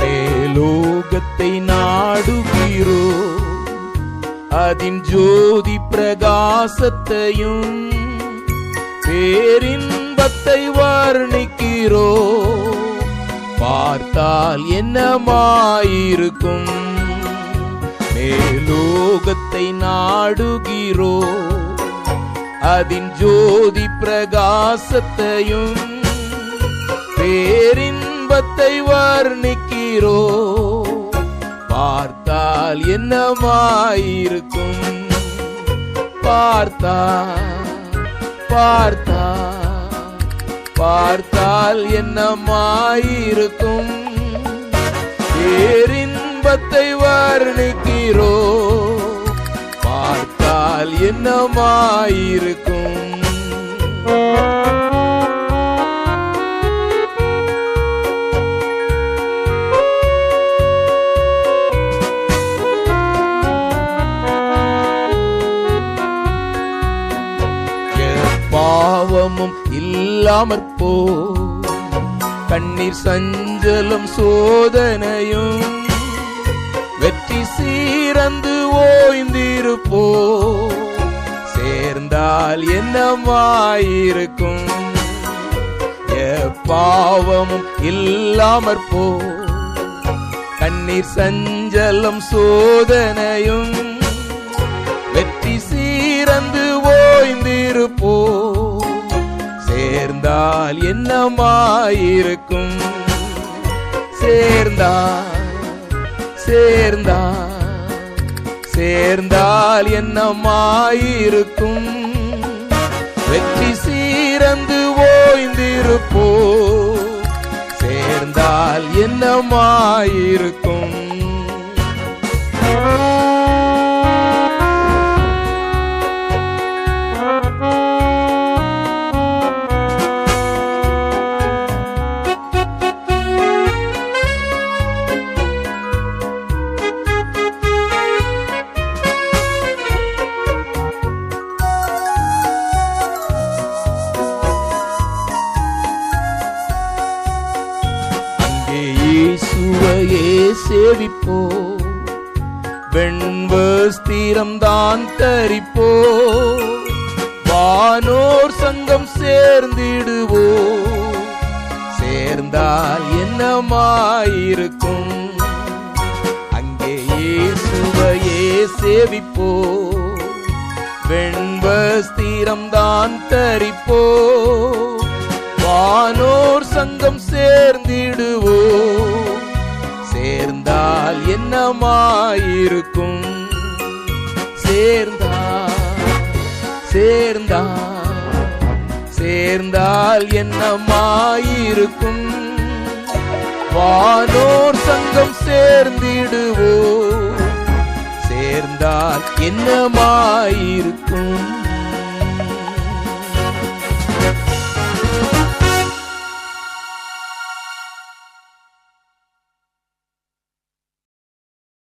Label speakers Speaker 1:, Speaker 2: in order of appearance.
Speaker 1: மேலோகத்தை நாடுகிறோ. அதின் ஜோதி பிரகாசத்தையும் பேரின்பத்தை வர்ணிக்க பார்த்தால் என்னமாயிருக்கும்? மேலோகத்தை நாடுகிறோ? அதன் ஜோதி பிரகாசத்தையும் பேரின்பத்தை வர்ணிக்கிறோ? பார்த்தால் என்னமாயிருக்கும்? பார்த்தா பார்த்தா பார்த்தால் என்னமாயிருக்கும்? பேரின்பத்தை வர்ணிக்கிறோ? பார்த்தால் என்னமாயிருக்கும்? சஞ்சலமும் இல்லாமற் போ கண்ணீர் சஞ்சலம் சோதனையும் வெற்றி சீரந்து ஓய்ந்திருப்போ. சேர்ந்தால் என்னமாயிருக்கும் பாவமும் இல்லாமற் போ கண்ணீர் சஞ்சலம் சோதனையும் சேர்ந்தால் என்னமாயிருக்கும்? சேர்ந்தால் சேர்ந்தால் சேர்ந்தால் என்னமாயிருக்கும்? வெற்றி சீரந்து ஓய்ந்திருப்போ சேர்ந்தால் என்னமாயிருக்கும்? சேவிப்போ வெண்வஸ்திரம் தான் தரிப்போ வானோர் சங்கம் சேர்ந்திடுவோ சேர்ந்தால் என்னமாயிருக்கும்? அங்கே இயேசுவையே சேவிப்போ வெண்வஸ்திரம் தான் தரிப்போ சேர்ந்தால் சேர்ந்தா சேர்ந்தா சேர்ந்தால் என்னமாயிருக்கும். வானோர் சங்கம் சேர்ந்திடுவோ சேர்ந்தால் என்னமாயிருக்கும்.